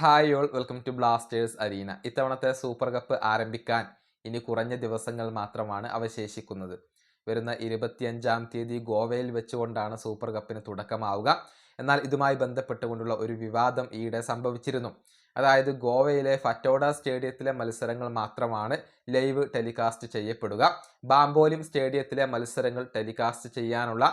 Hi all welcome to Blasters arena ഇത്തവണത്തെ super cup ആരംഭിക്കാൻ ഇനി കുറഞ്ഞ ദിവസങ്ങൾ മാത്രമാണ് അവശേഷിക്കുന്നത്. വരുന്ന ഇരുപത്തിയഞ്ചാം തീയതി ഗോവയിൽ വെച്ചുകൊണ്ടാണ് സൂപ്പർ കപ്പിന് തുടക്കമാവുക. എന്നാൽ ഇതുമായി ബന്ധപ്പെട്ടുകൊണ്ടുള്ള ഒരു വിവാദം ഈയിടെ സംഭവിച്ചിരുന്നു. അതായത് ഗോവയിലെ ഫറ്റോഡ സ്റ്റേഡിയത്തിലെ മത്സരങ്ങൾ മാത്രമാണ് ലൈവ് ടെലികാസ്റ്റ് ചെയ്യപ്പെടുക. ബാംബോലിം സ്റ്റേഡിയത്തിലെ മത്സരങ്ങൾ ടെലികാസ്റ്റ് ചെയ്യാനുള്ള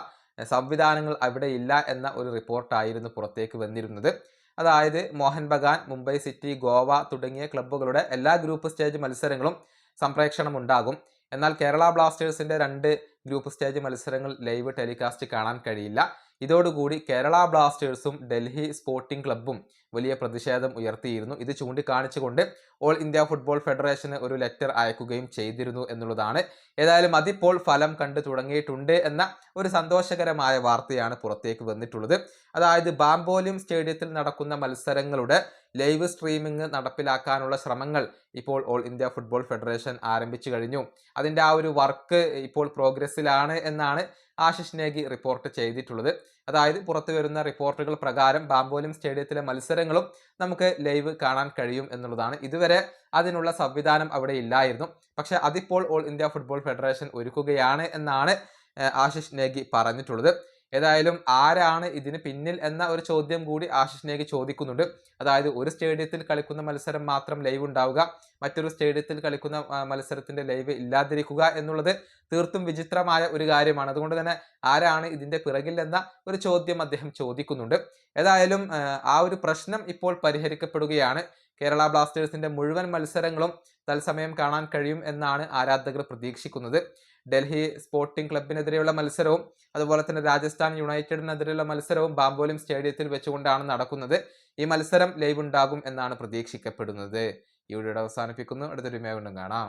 സംവിധാനങ്ങൾ അവിടെ ഇല്ല എന്ന ഒരു റിപ്പോർട്ടായിരുന്നു പുറത്തേക്ക് വന്നിരുന്നത്. അതായത് മോഹൻ ബഗാൻ മുംബൈ സിറ്റി ഗോവ തുടങ്ങിയ ക്ലബ്ബുകളുടെ എല്ലാ ഗ്രൂപ്പ് സ്റ്റേജ് മത്സരങ്ങളും സംപ്രേക്ഷണം ഉണ്ടാകും എന്നാൽ കേരള ബ്ലാസ്റ്റേഴ്സിന്റെ രണ്ട് ഗ്രൂപ്പ് സ്റ്റേജ് മത്സരങ്ങൾ ലൈവ് ടെലികാസ്റ്റ് കാണാൻ കഴിയില്ല. ഇതോടുകൂടി കേരള ബ്ലാസ്റ്റേഴ്സും ഡൽഹി സ്പോർട്ടിംഗ് ക്ലബ്ബും വലിയ പ്രതിഷേധം ഉയർത്തിയിരുന്നു. ഇത് ചൂണ്ടിക്കാണിച്ചുകൊണ്ട് ഓൾ ഇന്ത്യ ഫുട്ബോൾ ഫെഡറേഷന് ഒരു ലെറ്റർ അയക്കുകയും ചെയ്തിരുന്നു എന്നുള്ളതാണ്. ഏതായാലും അതിപ്പോൾ ഫലം കണ്ടു തുടങ്ങിയിട്ടുണ്ട് എന്ന ഒരു സന്തോഷകരമായ വാർത്തയാണ് പുറത്തേക്ക് വന്നിട്ടുള്ളത്. അതായത് ബാംബോലിം സ്റ്റേഡിയത്തിൽ നടക്കുന്ന മത്സരങ്ങളുടെ ലൈവ് സ്ട്രീമിംഗ് നടപ്പിലാക്കാനുള്ള ശ്രമങ്ങൾ ഇപ്പോൾ ഓൾ ഇന്ത്യ ഫുട്ബോൾ ഫെഡറേഷൻ ആരംഭിച്ചു കഴിഞ്ഞു. അതിന്റെ ആ ഒരു വർക്ക് ഇപ്പോൾ പ്രോഗ്രസ്സിലാണ് എന്നാണ് ആശിഷ് നേഗി റിപ്പോർട്ട് ചെയ്തിട്ടുള്ളത്. അതായത് പുറത്തു വരുന്ന റിപ്പോർട്ടുകൾ പ്രകാരം ബാംബോലിം സ്റ്റേഡിയത്തിലെ മത്സരങ്ങളും നമുക്ക് ലൈവ് കാണാൻ കഴിയും എന്നുള്ളതാണ്. ഇതുവരെ അതിനുള്ള സംവിധാനം അവിടെ ഇല്ലായിരുന്നു. പക്ഷെ അതിപ്പോൾ ഓൾ ഇന്ത്യ ഫുട്ബോൾ ഫെഡറേഷൻ ഒരുക്കുകയാണ് എന്നാണ് ആശിഷ് നേഗി പറഞ്ഞിട്ടുള്ളത്. ഏതായാലും ആരാണ് ഇതിന് പിന്നിൽ എന്ന ഒരു ചോദ്യം കൂടി ആശിഷിനേക്ക് ചോദിക്കുന്നുണ്ട്. അതായത് ഒരു സ്റ്റേഡിയത്തിൽ കളിക്കുന്ന മത്സരം മാത്രം ലൈവ് ഉണ്ടാവുക മറ്റൊരു സ്റ്റേഡിയത്തിൽ കളിക്കുന്ന മത്സരത്തിന്റെ ലൈവ് ഇല്ലാതിരിക്കുക എന്നുള്ളത് തീർത്തും വിചിത്രമായ ഒരു കാര്യമാണ്. അതുകൊണ്ട് തന്നെ ആരാണ് ഇതിന്റെ പിറകിൽ എന്ന ഒരു ചോദ്യം അദ്ദേഹം ചോദിക്കുന്നുണ്ട്. ഏതായാലും ആ ഒരു പ്രശ്നം ഇപ്പോൾ പരിഹരിക്കപ്പെടുകയാണ്. കേരള ബ്ലാസ്റ്റേഴ്സിന്റെ മുഴുവൻ മത്സരങ്ങളും തത്സമയം കാണാൻ കഴിയും എന്നാണ് ആരാധകർ പ്രതീക്ഷിക്കുന്നത്. ഡൽഹി സ്പോർട്ടിംഗ് ക്ലബിനെതിരെയുള്ള മത്സരവും അതുപോലെ തന്നെ രാജസ്ഥാൻ യുണൈറ്റഡിനെതിരെയുള്ള മത്സരവും ബാംബോലിം സ്റ്റേഡിയത്തിൽ വെച്ചുകൊണ്ടാണ് നടക്കുന്നത്. ഈ മത്സരം ലൈവ് ഉണ്ടാകും എന്നാണ് പ്രതീക്ഷിക്കപ്പെടുന്നത്. ഈ വീഡിയോ അവസാനിപ്പിക്കുന്നു. അടുത്തൊരു വീണ്ടും കാണാം.